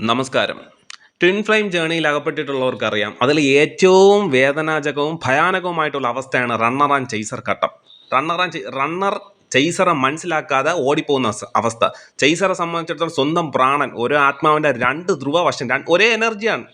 നമസ്കാരം. Twin flame ജേണിയിൽ അകപ്പെട്ടിട്ടുള്ളവർക്കറിയാം. അതിൽ ഏറ്റവും വേദനാജകവും ഭയാനകവുമായിട്ടുള്ള അവസ്ഥയാണ് റണ്ണർ ആൻഡ് ചെയ്സർ ഘട്ടം. റണ്ണർ ആൻഡ് റണ്ണർ ചെയ്സറെ മനസ്സിലാക്കാതെ ഓടിപ്പോകുന്ന അവസ്ഥ- ചെയ്സറെ സംബന്ധിച്ചിടത്തോളം സ്വന്തം പ്രാണൻ ഒരു ആത്മാവിന്റെ രണ്ട് ധ്രുവവശം ഒരേ എനർജിയാണ്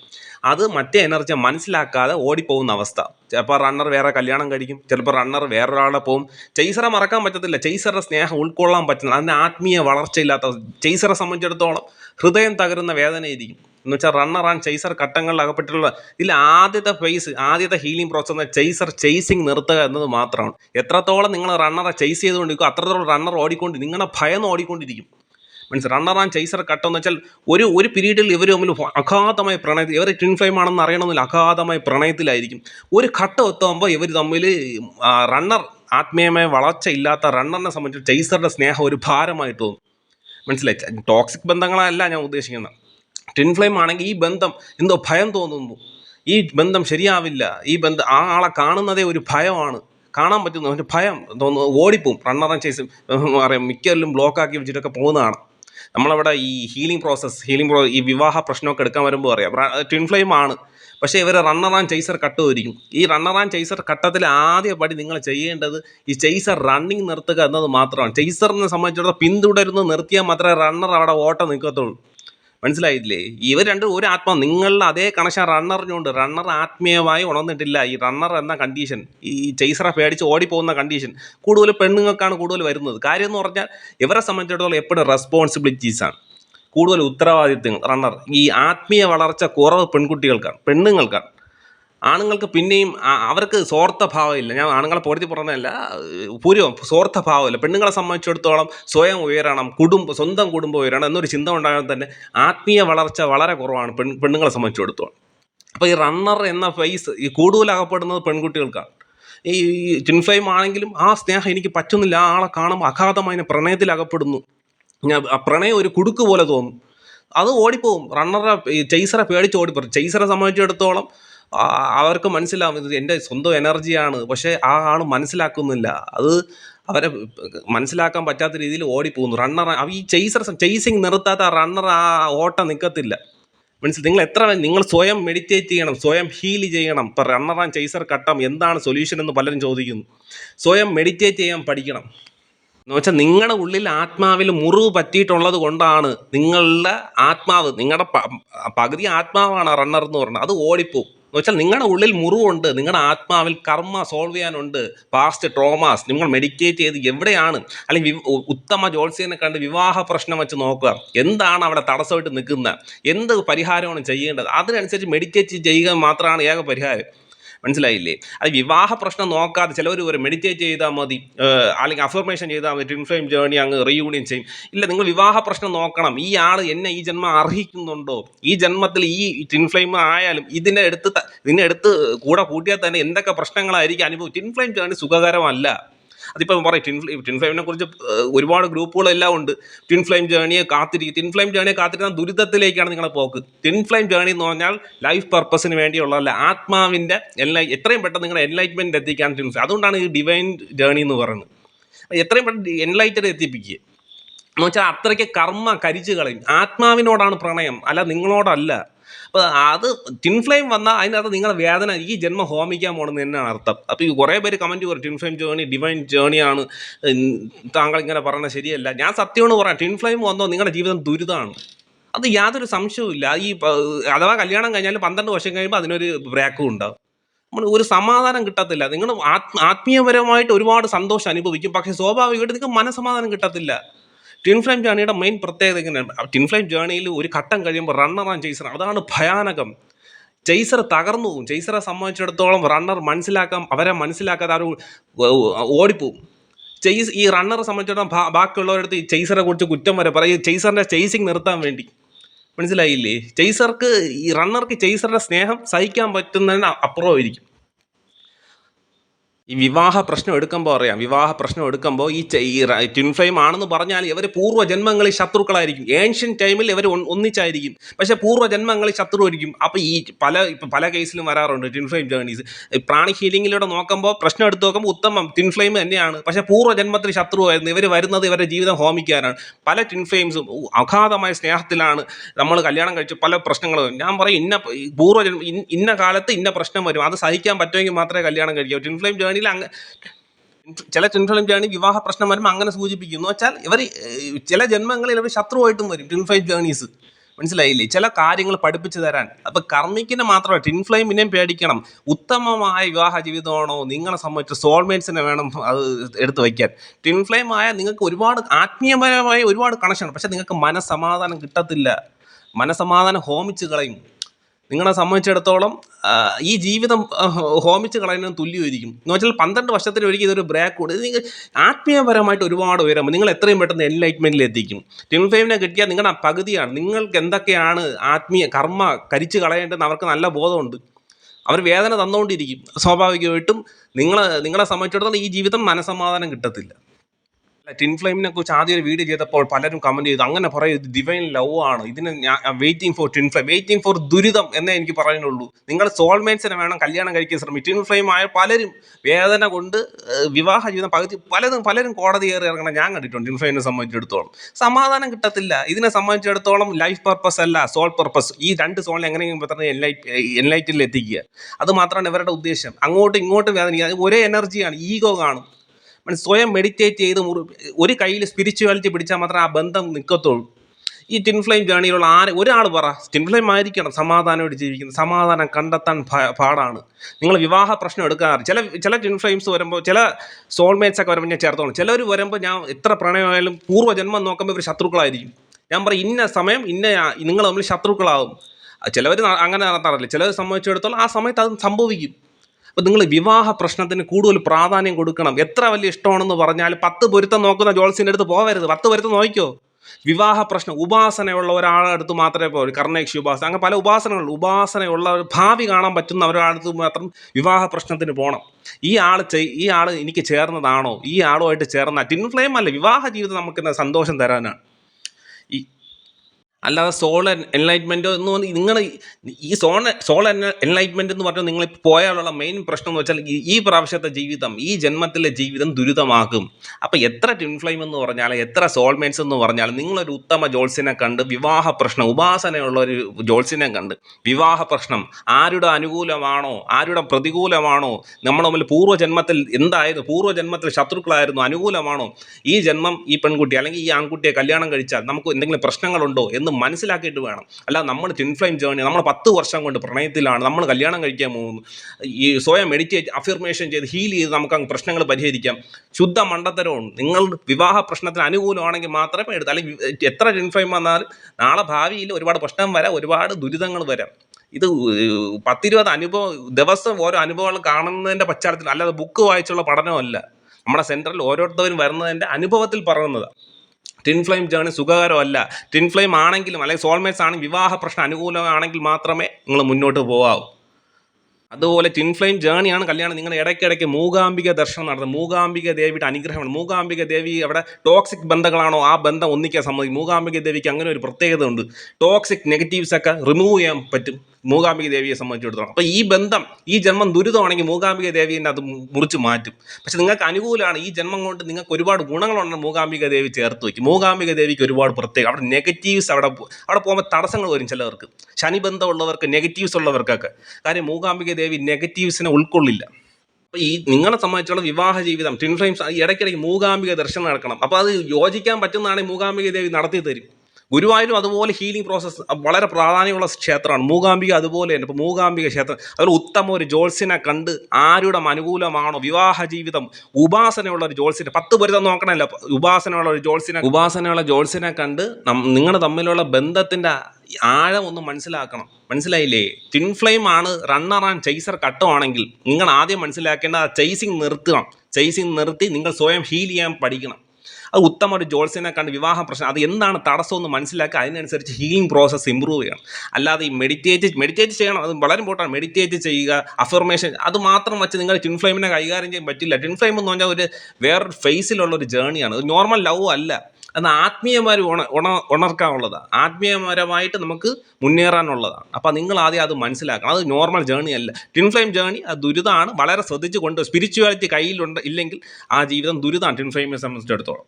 അത് മറ്റേ എനർജി മനസ്സിലാക്കാതെ ഓടിപ്പോകുന്ന അവസ്ഥ. ചിലപ്പോൾ റണ്ണർ വേറെ കല്യാണം കഴിക്കും ചിലപ്പോൾ റണ്ണർ വേറൊരാളെ പോകും ചെയ്സറെ മറക്കാൻ പറ്റത്തില്ല. ചെയ്സറുടെ സ്നേഹം ഉൾക്കൊള്ളാൻ പറ്റുന്നില്ല അതിന് ആത്മീയ വളർച്ചയില്ലാത്ത ചെയ്സറെ സംബന്ധിച്ചിടത്തോളം ഹൃദയം തകരുന്ന വേദനയായിരിക്കും. എന്ന് വെച്ചാൽ റണ്ണർ ആൻഡ് ചെയ്സർ ഘട്ടങ്ങളിൽ അകപ്പെട്ടിട്ടുള്ള ഇതിൽ ആദ്യത്തെ ഫേസ് ആദ്യത്തെ ഹീലിംഗ് പ്രോസസ് എന്ന ചെയ്സർ ചേസിങ് നിർത്തുക എന്നത് മാത്രമാണ്. എത്രത്തോളം നിങ്ങൾ റണ്ണറെ ചേസ് ചെയ്തുകൊണ്ടിരിക്കും അത്രത്തോളം റണ്ണർ ഓടിക്കൊണ്ട് നിങ്ങളുടെ ഭയം ഓടിക്കൊണ്ടിരിക്കും. മനസ്സിൽ റണ്ണർ ആൻഡ് ചെയ്സർ കട്ട് എന്ന് വെച്ചാൽ ഒരു ഒരു പീരീഡിൽ ഇവർ തമ്മിൽ അഗാധമായ പ്രണയത്തിൽ ഇവർ ട്വിൻ ഫ്ലെയിം ആണെന്ന് അറിയണമെന്നില്ല അഗാധമായ പ്രണയത്തിലായിരിക്കും. ഒരു ഘട്ടം എത്തുമ്പോൾ ഇവർ തമ്മിൽ റണ്ണർ ആത്മീയമായ വളർച്ച ഇല്ലാത്ത റണ്ണറിനെ സംബന്ധിച്ച് ചേസറുടെ സ്നേഹം ഒരു ഭാരമായിട്ട് തോന്നും. മനസ്സിലായി? ടോക്സിക് ബന്ധങ്ങളല്ല ഞാൻ ഉദ്ദേശിക്കുന്നത്. ട്വിൻ ഫ്ലെയിം ആണെങ്കിൽ ഈ ബന്ധം എന്തോ ഭയം തോന്നുന്നു. ഈ ബന്ധം ശരിയാവില്ല. ഈ ബന്ധം ആ ആളെ കാണുന്നതേ ഒരു ഭയമാണ്. കാണാൻ പറ്റുന്നു അവന്റെ ഭയം തോന്നുന്നു. ഓടിപ്പോവും. റണ്ണറും ചേസും പറയാം മിക്കവരിലും ബ്ലോക്കാക്കി വെച്ചിട്ടൊക്കെ പോകുന്നതാണ്. നമ്മളവിടെ ഈ ഹീലിംഗ് പ്രോസസ്സ് ഹീലിംഗ് പ്രോ ഈ വിവാഹ പ്രശ്നമൊക്കെ എടുക്കാൻ വരുമ്പോൾ അറിയാം. ട്വിൻ ഫ്ലെയിം ആണ്. പക്ഷേ ഇവർ റണ്ണർ ആൻഡ് ചെയ്സർ കട്ട് വരിക്കും ഈ റണ്ണർ ആൻഡ് ചെയ്സർ ഘട്ടത്തിൽ ആദ്യ പടി നിങ്ങൾ ചെയ്യേണ്ടത് ഈ ചെയ്സർ റണ്ണിങ് നിർത്തുക എന്നത് മാത്രമാണ്. ചെയ്സറിനെ സംബന്ധിച്ചിടത്തോളം പിന്തുടരുന്നത് നിർത്തിയാൽ മാത്രമേ റണ്ണർ അവിടെ ഓട്ടം നിൽക്കത്തുള്ളൂ. മനസ്സിലായില്ലേ? ഇവർ രണ്ടും ഒരു ആത്മാവ്. നിങ്ങളുടെ അതേ കണക്ഷൻ റണ്ണറിനുണ്ട് റണ്ണർ ആത്മീയമായി ഉണർന്നിട്ടില്ല. ഈ റണ്ണർ എന്ന കണ്ടീഷൻ ഈ ചേസറെ പേടിച്ച് ഓടിപ്പോകുന്ന കണ്ടീഷൻ കൂടുതൽ പെണ്ണുങ്ങൾക്കാണ് കൂടുതൽ വരുന്നത്. കാര്യം എന്ന് പറഞ്ഞാൽ ഇവരെ സംബന്ധിച്ചിടത്തോളം എപ്പോഴും റെസ്പോൺസിബിലിറ്റീസാണ് കൂടുതൽ ഉത്തരവാദിത്വങ്ങൾ. റണ്ണർ ഈ ആത്മീയ വളർച്ച കുറവ് പെൺകുട്ടികൾക്കാണ് പെണ്ണുങ്ങൾക്കാണ്. ആണുങ്ങൾക്ക് പിന്നെയും അവർക്ക് സ്വാർത്ഥ ഭാവമില്ല ഞാൻ ആണുങ്ങളെ പൊടുത്തി പറഞ്ഞതല്ല പൂർവം സ്വാർത്ഥ ഭാവമില്ല പെണ്ണുങ്ങളെ സംബന്ധിച്ചിടത്തോളം സ്വയം ഉയരണം കുടുംബം സ്വന്തം കുടുംബം ഉയരണം എന്നൊരു ചിന്ത ഉണ്ടായാൽ തന്നെ ആത്മീയ വളർച്ച വളരെ കുറവാണ് പെൺ പെണ്ണുങ്ങളെ സംബന്ധിച്ചിടത്തോളം. അപ്പോൾ ഈ റണ്ണർ എന്ന ഫേസ് ഈ കൂടുതലകപ്പെടുന്നത് പെൺകുട്ടികൾക്കാണ്. ഈ ട്വിൻ ആണെങ്കിലും ആ സ്നേഹം എനിക്ക് പറ്റുന്നില്ല ആ ആളെ കാണുമ്പോൾ അഗാധമായി പ്രണയത്തിൽ അകപ്പെടുന്നു ഞാൻ പ്രണയം ഒരു കുടുക്ക് പോലെ തോന്നും. അത് ഓടിപ്പോവും റണ്ണറെ ഈ ചെയ്സറെ പേടിച്ച് ഓടിപ്പോകും. ചെയ്സറെ സംബന്ധിച്ചിടത്തോളം അവർക്ക് മനസ്സിലാവും ഇത് എന്റെ സ്വന്തം എനർജിയാണ്. പക്ഷേ ആ ആൾ മനസ്സിലാക്കുന്നില്ല. അത് അവരെ മനസ്സിലാക്കാൻ പറ്റാത്ത രീതിയിൽ ഓടിപ്പോകുന്നു. റണ്ണർ ഈ ചെയ്സർ ചെയ്സിങ് നിർത്താത്ത റണ്ണർ ആ ഓട്ടം നിൽക്കത്തില്ല മനസ്സിൽ നിങ്ങൾ എത്ര നിങ്ങൾ സ്വയം മെഡിറ്റേറ്റ് ചെയ്യണം സ്വയം ഹീൽ ചെയ്യണം. ഇപ്പം റണ്ണർ ആൻഡ് ചെയ്സർ ഘട്ടം എന്താണ് സൊല്യൂഷൻ എന്ന് പലരും ചോദിക്കുന്നു. സ്വയം മെഡിറ്റേറ്റ് ചെയ്യാൻ പഠിക്കണം. എന്ന് വെച്ചാൽ നിങ്ങളുടെ ഉള്ളിൽ ആത്മാവിൽ മുറിവ് പറ്റിയിട്ടുള്ളത് കൊണ്ടാണ് നിങ്ങളുടെ ആത്മാവ് നിങ്ങളുടെ പകുതി ആത്മാവാണ് റണ്ണർ എന്ന് പറഞ്ഞത്. അത് ഓടിപ്പോവും. എന്ന് വെച്ചാൽ നിങ്ങളുടെ ഉള്ളിൽ മുറിവുണ്ട് നിങ്ങളുടെ ആത്മാവിൽ കർമ്മ സോൾവ് ചെയ്യാനുണ്ട് പാസ്റ്റ് ട്രോമാസ് നിങ്ങൾ മെഡിറ്റേറ്റ് ചെയ്ത് എവിടെയാണ്? അല്ലെങ്കിൽ ഉത്തമ ജോത്സ്യനെ കണ്ട് വിവാഹ പ്രശ്നം വെച്ച് നോക്കുക. എന്താണ് അവിടെ തടസ്സമായിട്ട് നിൽക്കുന്നത് എന്ത് പരിഹാരമാണ് ചെയ്യേണ്ടത്? അതിനനുസരിച്ച് മെഡിറ്റേറ്റ് ചെയ്യുക മാത്രമാണ് ഏക പരിഹാരം. മനസ്സിലായില്ലേ? അത് വിവാഹ പ്രശ്നം നോക്കാതെ ചിലവർ ഒരു മെഡിറ്റേറ്റ് ചെയ്താൽ മതി. അല്ലെങ്കിൽ അഫർമേഷൻ ചെയ്താൽ മതി ട്വിൻ ഫ്ലെയിം ജേണി അങ്ങ് റീയൂണിയൻ ചെയ്യും. ഇല്ല നിങ്ങൾ വിവാഹ പ്രശ്നം നോക്കണം. ഈ ആൾ എന്നെ ഈ ജന്മം അർഹിക്കുന്നുണ്ടോ? ഈ ജന്മത്തിൽ ഈ ട്വിൻ ഫ്ലെയിം ആയാലും ഇതിനെ എടുത്ത് ഇതിനെ എടുത്ത് കൂടെ കൂട്ടിയാൽ തന്നെ എന്തൊക്കെ പ്രശ്നങ്ങളായിരിക്കും അനുഭവം? ട്വിൻ ഫ്ലെയിം ജേണി സുഖകരമല്ല. അതിപ്പോൾ പറയും ട്വിൻ ഫ്ലെയിം ട്വിൻ ഫ്ലെയിമിനെ കുറിച്ച് ഒരുപാട് ഗ്രൂപ്പുകളെല്ലാം ഉണ്ട്. ട്വിൻ ഫ്ലെയിം ജേണിയെ കാത്തിരിക്കും ട്വിൻ ഫ്ലെയിം ജേണിയെ കാത്തിരിക്കുന്ന ദുരിതത്തിലേക്കാണ് നിങ്ങളെ പോക്ക്. ട്വിൻ ഫ്ലെയിം ജേണി എന്ന് പറഞ്ഞാൽ ലൈഫ് പർപ്പസിന് വേണ്ടിയുള്ളതല്ല ആത്മാവിന്റെ എല്ലാ എത്രയും പെട്ടെന്ന് നിങ്ങളുടെ എൻലൈറ്റ്മെന്റ് എത്തിക്കാൻ ട്വിൻ അതുകൊണ്ടാണ് ഈ ഡിവൈൻ ജേണി എന്ന് പറയുന്നത്. എത്രയും പെട്ടെന്ന് എൻലൈറ്റഡ് എത്തിപ്പിക്കുക. എന്ന് വെച്ചാൽ അത്രയ്ക്ക് കർമ്മ കരിച്ചു കളയും. ആത്മാവിനോടാണ് പ്രണയം അല്ല നിങ്ങളോടല്ല. അപ്പോൾ അത് ടിൻ ഫ്ലെയിം വന്നാൽ അതിനകത്ത് നിങ്ങളുടെ വേദന ഈ ജന്മം ഹോമിക്കാൻ പോകണമെന്ന് തന്നെയാണ് അർത്ഥം. അപ്പോൾ ഈ കുറേ പേര് കമന്റ് പറയും ടിൻ ഫ്ലെയിം ജേണി ഡിവൈൻ ജേണിയാണ് താങ്കൾ ഇങ്ങനെ പറയുന്നത് ശരിയല്ല. ഞാൻ സത്യമാണ് പറയാം ടിൻ ഫ്ലെയിം വന്നോ നിങ്ങളുടെ ജീവിതം ദുരിതമാണ്. അത് യാതൊരു സംശയവുമില്ല ഈ അഥവാ കല്യാണം കഴിഞ്ഞാൽ പന്ത്രണ്ട് വർഷം കഴിയുമ്പോൾ അതിനൊരു ബ്രേക്കും ഉണ്ടാവും. നമ്മൾ ഒരു സമാധാനം കിട്ടത്തില്ല. നിങ്ങൾ ആത്മ ആത്മീയപരമായിട്ട് ഒരുപാട് സന്തോഷം അനുഭവിക്കും. പക്ഷേ സ്വാഭാവികമായിട്ട് നിങ്ങൾക്ക് മനസമാധാനം കിട്ടത്തില്ല. ടിൻ ഫ്ലെയിം ജേണിയുടെ മെയിൻ പ്രത്യേകത ഇങ്ങനെയാണ്. ടിൻ ഫ്ലെയിം ജേണിയിൽ ഒരു ഘട്ടം കഴിയുമ്പോൾ റണ്ണർ ആൻഡ് അതാണ് ഭയാനകം. ചെയ്സർ തകർന്നു പോകും. ചെയ്സറെ സംബന്ധിച്ചിടത്തോളം റണ്ണർ മനസ്സിലാക്കാൻ അവരെ മനസ്സിലാക്കാതെ അവർ ഓടിപ്പോവും. ചെയ്സ് ഈ റണ്ണറെ സംബന്ധിച്ചിടത്തോളം ബാക്കിയുള്ളവരടുത്ത് ഈ ചെയ്സറെ കുറിച്ച് കുറ്റം വരെ പറയും. ചെയ്സറിന്റെ ചെയ്സിങ് നിർത്താൻ വേണ്ടി. മനസ്സിലായില്ലേ? ചെയ്സർക്ക് ഈ റണ്ണർക്ക് ചെയ്സറുടെ സ്നേഹം സഹിക്കാൻ പറ്റുന്നതിന് അപ്പുറമായിരിക്കും. ഈ വിവാഹ പ്രശ്നം എടുക്കുമ്പോൾ അറിയാം. വിവാഹ പ്രശ്നം എടുക്കുമ്പോൾ ഈ ട്വിൻ ഫ്ലെയിം ആണെന്ന് പറഞ്ഞാൽ ഇവർ പൂർവജന്മങ്ങളിൽ ശത്രുക്കളായിരിക്കും. ഏൻഷ്യൻ ടൈമിൽ ഇവർ ഒന്നിച്ചായിരിക്കും. പക്ഷേ പൂർവജന്മങ്ങളിൽ ശത്രുവായിരിക്കും. അപ്പോൾ ഈ പല പല കേസിലും വരാറുണ്ട് ട്വിൻ ഫ്ലെയിം ജേണീസ് പ്രാണി ഹീലിങ്ങിലൂടെ നോക്കുമ്പോൾ പ്രശ്നം എടുത്ത് നോക്കുമ്പോൾ ഉത്തമം ട്വിൻ ഫ്ലെയിം തന്നെയാണ്. പക്ഷേ പൂർവജന്മത്തിൽ ശത്രുവായിരുന്നു. ഇവർ വരുന്നത് ഇവരുടെ ജീവിതം ഹോമിക്കാനാണ്. പല ട്വിൻ ഫ്ലെയിംസും അഗാധമായ സ്നേഹത്തിലാണ് നമ്മൾ കല്യാണം കഴിച്ച് പല പ്രശ്നങ്ങളും. ഞാൻ പറയും ഇന്ന പൂർവജന്മ ഇന്ന- കാലത്ത് ഇന്ന പ്രശ്നം വരും. അത് സഹിക്കാൻ പറ്റുമെങ്കിൽ മാത്രമേ കല്യാണം കഴിക്കൂ. ട്വിൻ ഫ്ലെയിം ജേണിയിൽ അങ്ങ് ചില ട്വിൻ ജേണി വിവാഹ പ്രശ്നം വരുമ്പോൾ അങ്ങനെ സൂചിപ്പിക്കുന്നു. വെച്ചാൽ ഇവർ ചില ജന്മങ്ങളിൽ ഇവർ ശത്രുവായിട്ടും വരും. Twin journeys. മനസ്സിലായില്ലേ? ചില കാര്യങ്ങൾ പഠിപ്പിച്ചു തരാൻ. അപ്പൊ കർമ്മിക്കിനെ മാത്രമല്ല പിന്നെയും പേടിക്കണം. ഉത്തമമായ വിവാഹ ജീവിതമാണോ നിങ്ങളെ സംബന്ധിച്ച് സോൾമേറ്റ്സിനെ വേണം അത് എടുത്തു വയ്ക്കാൻ. ട്വിൻ ഫ്ലെയിം ആയ നിങ്ങൾക്ക് ഒരുപാട് ആത്മീയപരമായ ഒരുപാട് കണക്ഷൻ പക്ഷെ നിങ്ങൾക്ക് മനസ്സമാധാനം കിട്ടത്തില്ല. മനസ്സമാധാനം ഹോമിച്ച് കളയും. നിങ്ങളെ സംബന്ധിച്ചിടത്തോളം ഈ ജീവിതം ഹോമിച്ച് കളയുന്നതിന് തുല്യമായിരിക്കും. എന്ന് വെച്ചാൽ പന്ത്രണ്ട് വർഷത്തിൽ ഒരിക്കൽ ഇതൊരു ബ്രേക്ക് ഉണ്ട്. നിങ്ങൾ ആത്മീയപരമായിട്ട് ഒരുപാട് ഉയരുമ്പോൾ നിങ്ങൾ എത്രയും പെട്ടെന്ന് എൻലൈറ്റ്മെന്റിൽ എത്തിക്കും. ട്വിൻ ഫൈവിനെ കിട്ടിയാൽ നിങ്ങളുടെ പകുതിയാണ്. നിങ്ങൾക്ക് എന്തൊക്കെയാണ് ആത്മീയ കർമ്മ കരിച്ച് കളയേണ്ടതെന്ന് അവർക്ക് നല്ല ബോധമുണ്ട്. അവർ വേദന തന്നുകൊണ്ടിരിക്കും. സ്വാഭാവികമായിട്ടും നിങ്ങൾ നിങ്ങളെ സംബന്ധിച്ചിടത്തോളം ഈ ജീവിതം മനസമാധാനം കിട്ടത്തില്ല. ടിൻ ഫ്ലെയിമിനെ കുറിച്ച് ആദ്യം ഒരു വീഡിയോ ചെയ്തപ്പോൾ പലരും കമന്റ് ചെയ്തു. അങ്ങനെ പറയും ഇത് ഡിവൈൻ ലവ് ആണ്. ഇതിന് ഞാൻ waiting for twin flame waiting for ദുരിതം എന്നേ എനിക്ക് പറയാനുള്ളൂ നിങ്ങൾ സോൾമേറ്റ്സിനെ വേണം കല്യാണം കഴിക്കാൻ ശ്രമിക്കും. ടിൻ ഫ്ലെയിം ആയ പലരും വേദന കൊണ്ട് വിവാഹ ജീവിതം പകുതി പലതും പലരും കോടതി കയറി ഇറങ്ങണം ഞാൻ കണ്ടിട്ടുണ്ട് ടിൻ ഫ്ലെയിമിനെ സംബന്ധിച്ചിടത്തോളം. സമാധാനം കിട്ടത്തില്ല. ഇതിനെ സംബന്ധിച്ചിടത്തോളം ലൈഫ് പർപ്പസ് അല്ല സോൾ പർപ്പസ് ഈ രണ്ട് സോളിൽ എങ്ങനെയെങ്കിലും എൻലൈറ്റ് എൻലൈറ്റിൽ എത്തിക്കുക. അത് മാത്രമാണ് ഇവരുടെ ഉദ്ദേശം. അങ്ങോട്ടും ഇങ്ങോട്ടും വേദനിക്കുക. ഒരേ എനർജിയാണ് ഈഗോ കാണും. സ്വയം മെഡിറ്റേറ്റ് ചെയ്ത് ഒരു കയ്യിൽ സ്പിരിച്വാലിറ്റി പിടിച്ചാൽ മാത്രമേ ആ ബന്ധം നിൽക്കത്തുള്ളൂ ഈ ടിൻ ഫ്ലെയിം ജേണിയിലുള്ള ആര് ഒരാൾ പറ ടിൻ ഫ്ലെയിം ആയിരിക്കണം സമാധാനമായിട്ട് ജീവിക്കുന്നത് സമാധാനം കണ്ടെത്താൻ പാടാണ്. നിങ്ങൾ വിവാഹ പ്രശ്നം എടുക്കാറ്. ചില ചില ടിൻ ഫ്ലെയിംസ് വരുമ്പോൾ ചില സോൾമേറ്റ്സ് ഒക്കെ വരുമ്പോൾ ഞാൻ ചേർത്തോളാം. ചിലർ വരുമ്പോൾ ഞാൻ എത്ര പ്രണയമായാലും പൂർവജന്മം നോക്കുമ്പോൾ ഇവർ ശത്രുക്കളായിരിക്കും. ഞാൻ പറയും ഇന്ന സമയം ഇന്ന നിങ്ങൾ തമ്മിൽ ശത്രുക്കളാവും. ചിലവർ അങ്ങനെ നടത്താറില്ല. ചിലവർ സംബന്ധിച്ചിടത്തോളം ആ സമയത്ത് അത് സംഭവിക്കും. അപ്പോൾ നിങ്ങൾ വിവാഹ പ്രശ്നത്തിന് കൂടുതൽ പ്രാധാന്യം കൊടുക്കണം. എത്ര വലിയ ഇഷ്ടമാണെന്ന് പറഞ്ഞാൽ പത്ത് പൊരുത്തം നോക്കുന്ന ജോൾസിന്റെ അടുത്ത് പോകരുത് പത്ത് പൊരുത്തം നോക്കിക്കോ. വിവാഹ പ്രശ്നം ഉപാസനയുള്ള ഒരാളുടെ അടുത്ത് മാത്രമേ പോകൂ കർണേക്ഷി ഉപാസന. അങ്ങനെ പല ഉപാസനകൾ ഉപാസനയുള്ള ഒരു ഭാവി കാണാൻ പറ്റുന്ന ഒരാളടുത്ത് മാത്രം വിവാഹ പ്രശ്നത്തിന് പോകണം ഈ ആൾ ഈ ആൾ എനിക്ക് ചേർന്നതാണോ? ഈ ആളുമായിട്ട് ചേർന്ന ടിൻ ഫ്ലെയിം അല്ല. വിവാഹ ജീവിതം നമുക്ക് സന്തോഷം തരാനാണ്. അല്ലാതെ സോൾ എൻലൈറ്റ്മെന്റ് എന്ന് പറഞ്ഞാൽ നിങ്ങൾ ഈ സോൾ സോൾ എൻലൈറ്റ്മെന്റ് എന്ന് പറഞ്ഞാൽ നിങ്ങൾ പോയാലുള്ള മെയിൻ പ്രശ്നം എന്ന് വെച്ചാൽ ഈ- പ്രാവശ്യത്തെ ജീവിതം ഈ ജന്മത്തിലെ ജീവിതം ദുരിതമാകും അപ്പോൾ എത്ര ടിൻഫ്ലെയിം എന്ന് പറഞ്ഞാൽ എത്ര സോൾമേറ്റ്സ് എന്ന് പറഞ്ഞാൽ നിങ്ങളൊരു ഉത്തമ ജോത്സ്യനെ കണ്ട് വിവാഹ പ്രശ്നം ഉപാസനയുള്ള ഒരു ജോത്സ്യനെ കണ്ട് വിവാഹ പ്രശ്നം ആരുടെ അനുകൂലമാണോ ആരുടെ പ്രതികൂലമാണോ നമ്മൾ തമ്മിൽ പൂർവജന്മത്തിൽ എന്തായത് പൂർവജന്മത്തിൽ ശത്രുക്കളായിരുന്നു അനുകൂലമാണോ? ഈ ജന്മം ഈ പെൺകുട്ടി അല്ലെങ്കിൽ ഈ ആൺകുട്ടിയെ കല്യാണം കഴിച്ചാൽ നമുക്ക് എന്തെങ്കിലും പ്രശ്നങ്ങളുണ്ടോ എന്ന് മനസ്സിലാക്കിയിട്ട് വേണം. അല്ല നമ്മൾ തിൻ ഫ്ലെയിം ജേണി നമ്മൾ പത്ത് വർഷം കൊണ്ട് പ്രണയത്തിലാണ് നമ്മൾ കല്യാണം കഴിക്കാൻ പോകുന്നു. ഈ സ്വയം മെഡിറ്റേറ്റ് അഫിർമേഷൻ ചെയ്ത് ഹീൽ ചെയ്ത് നമുക്ക് അങ്ങ് പ്രശ്നങ്ങൾ പരിഹരിക്കാം. ശുദ്ധ മണ്ടത്തരവും നിങ്ങൾ വിവാഹ പ്രശ്നത്തിന് അനുകൂലമാണെങ്കിൽ മാത്രമേ എടുത്ത് അല്ലെങ്കിൽ എത്ര ട്വിൻ ഫ്ലെയിം വന്നാലും നാളെ ഭാവിയിൽ ഒരുപാട് പ്രശ്നം വരാം ഒരുപാട് ദുരിതങ്ങൾ വരാം. ഇത് പത്തിരുപത് അനുഭവം ദിവസം ഓരോ അനുഭവങ്ങൾ കാണുന്നതിന്റെ പശ്ചാത്തലത്തിൽ അല്ലാതെ ബുക്ക് വായിച്ചുള്ള പഠനമല്ല. നമ്മുടെ സെന്ററിൽ ഓരോരുത്തരും വരുന്നതിന്റെ അനുഭവത്തിൽ പറയുന്നതാണ് ടിൻ ഫ്ലെയിം ജേണി സുഖകരമല്ല. ടിൻ ഫ്ലെയിം ആണെങ്കിലും അല്ലെങ്കിൽ സോൾമേറ്റ്സ് ആണെങ്കിൽ വിവാഹ പ്രശ്നം അനുകൂലമാണെങ്കിൽ മാത്രമേ നിങ്ങൾ മുന്നോട്ട് പോകാവൂ അതുപോലെ ടിൻ ഫ്ലെയിം ജേണിയാണ് കല്യാണം. നിങ്ങൾ ഇടയ്ക്കിടയ്ക്ക് മൂകാംബിക ദർശനം നടത്തുന്നത് മൂകാംബിക ദേവിയുടെ അനുഗ്രഹമാണ്. മൂകാംബിക ദേവി അവിടെ ടോക്സിക് ബന്ധങ്ങളാണോ? ആ ബന്ധം ഒന്നിക്കാൻ സമ്മതിക്കും. മൂകാംബിക ദേവിക്ക് അങ്ങനെ ഒരു പ്രത്യേകത ഉണ്ട് ടോക്സിക് നെഗറ്റീവ്സ് ഒക്കെ റിമൂവ് ചെയ്യാൻ പറ്റും. മൂകാംബിക ദേവിയെ സംബന്ധിച്ചിടത്തോളം. അപ്പോൾ ഈ ബന്ധം ഈ ജന്മം ദുരിതമാണെങ്കിൽ മൂകാംബിക ദേവിയെ അത് മുറിച്ച് മാറ്റും. പക്ഷെ നിങ്ങൾക്ക് അനുകൂലമാണ്. ഈ ജന്മം കൊണ്ട് നിങ്ങൾക്ക് ഒരുപാട് ഗുണങ്ങളുണ്ട് മൂകാംബിക ദേവി ചേർത്ത് വയ്ക്കും. മൂകാംബിക ദേവിക്ക് ഒരുപാട് പ്രത്യേകം. അവിടെ നെഗറ്റീവ്സ് അവിടെ അവിടെ പോകുമ്പോൾ തടസ്സങ്ങൾ വരും ചിലവർക്ക്. ശനിബന്ധമുള്ളവർക്ക് നെഗറ്റീവ്സ് ഉള്ളവർക്കൊക്കെ. കാര്യം മൂകാംബിക ദേവി നെഗറ്റീവ്സിനെ ഉൾക്കൊള്ളില്ല. അപ്പോൾ ഈ നിങ്ങളെ സംബന്ധിച്ചുള്ള വിവാഹ ജീവിതം ട്വിൻ ഫ്ലെയിംസ് ഇടയ്ക്കിടയ്ക്ക് മൂകാംബിക ദർശനം നടക്കണം. അപ്പോൾ അത് യോജിക്കാൻ പറ്റുന്നതാണെങ്കിൽ മൂകാംബിക ദേവി നടത്തി തരും. ഗുരുവായൂരും അതുപോലെ ഹീലിംഗ് പ്രോസസ്സ് വളരെ പ്രാധാന്യമുള്ള ക്ഷേത്രമാണ്. മൂകാംബിക അതുപോലെ തന്നെ ഇപ്പോൾ മൂകാംബിക ക്ഷേത്രം അതൊരു ഉത്തമ ഒരു ജോത്സ്യനെ കണ്ട് ആരുടെ അനുകൂലമാണോ വിവാഹ ജീവിതം ഉപാസനയുള്ള ഒരു ജോത്സ്യനെ പത്ത് പൊരുത്തം നോക്കണമല്ലോ. ഉപാസനയുള്ള ഒരു ജോത്സ്യനെ ഉപാസനയുള്ള ജോത്സ്യനെ കണ്ട് നിങ്ങൾ തമ്മിലുള്ള ബന്ധത്തിന്റെ ആഴം ഒന്ന് മനസ്സിലാക്കണം. മനസ്സിലായില്ലേ? തിൻ ഫ്ലെയിം ആണ് റണ്ണർ ആൻഡ് ചെയ്സർ കട്ടുവാണെങ്കിൽ നിങ്ങൾ ആദ്യം മനസ്സിലാക്കേണ്ട ആ ചെയ്സിങ് നിർത്തണം. ചെയ്സിങ് നിർത്തി നിങ്ങൾ സ്വയം ഹീൽ ചെയ്യാൻ പഠിക്കണം. അത് ഉത്തമ ഒരു ജോത്സ്യനെ കണ്ട് വിവാഹ പ്രശ്നം അത് എന്താണ് തടസ്സം എന്ന് മനസ്സിലാക്കി അതിനനുസരിച്ച് ഹീലിംഗ് പ്രോസസ്സ് ഇമ്പ്രൂവ് ചെയ്യണം. അല്ലാതെ ഈ മെഡിറ്റേറ്റ് മെഡിറ്റേറ്റ് ചെയ്യണം അത് വളരെ ഇമ്പോർട്ടന്റ് മെഡിറ്റേറ്റ് ചെയ്യുക അഫർമേഷൻ അത് മാത്രം വെച്ച് നിങ്ങൾ ട്വിൻ ഫ്ലെയിമിനെ കൈകാര്യം ചെയ്യാൻ പറ്റില്ല. ട്വിൻ ഫ്ലെയിം എന്ന് പറഞ്ഞാൽ ഒരു വേറൊരു ഫേസിലുള്ള ഒരു ജേണിയാണ് നോർമൽ ലവ് അല്ല. അത് ആത്മീയമാർ ഉണ ഉണ ഉണർക്കാനുള്ളതാണ് ആത്മീയപരമായിട്ട് നമുക്ക് മുന്നേറാനുള്ളതാണ്. അപ്പോൾ നിങ്ങൾ ആദ്യം അത് മനസ്സിലാക്കണം. അത് നോർമൽ ജേണി അല്ല. ട്വിൻ ഫ്ലെയിം ജേണി അത് ദുരിതമാണ് വളരെ ശ്രദ്ധിച്ച് കൊണ്ട് സ്പിരിച്വാലിറ്റി കയ്യിലുണ്ട് ഇല്ലെങ്കിൽ ആ ജീവിതം ദുരിതമാണ് ട്വിൻ ഫ്ലെയിമിനെ സംബന്ധിച്ചിടത്തോളം.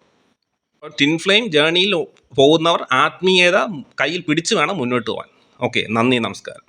ട്വിൻ ഫ്ലെയിം ജേണിയിൽ പോകുന്നവർ ആത്മീയത കയ്യിൽ പിടിച്ച് വേണം മുന്നോട്ട് പോകാൻ. ഓക്കെ നന്ദി നമസ്കാരം.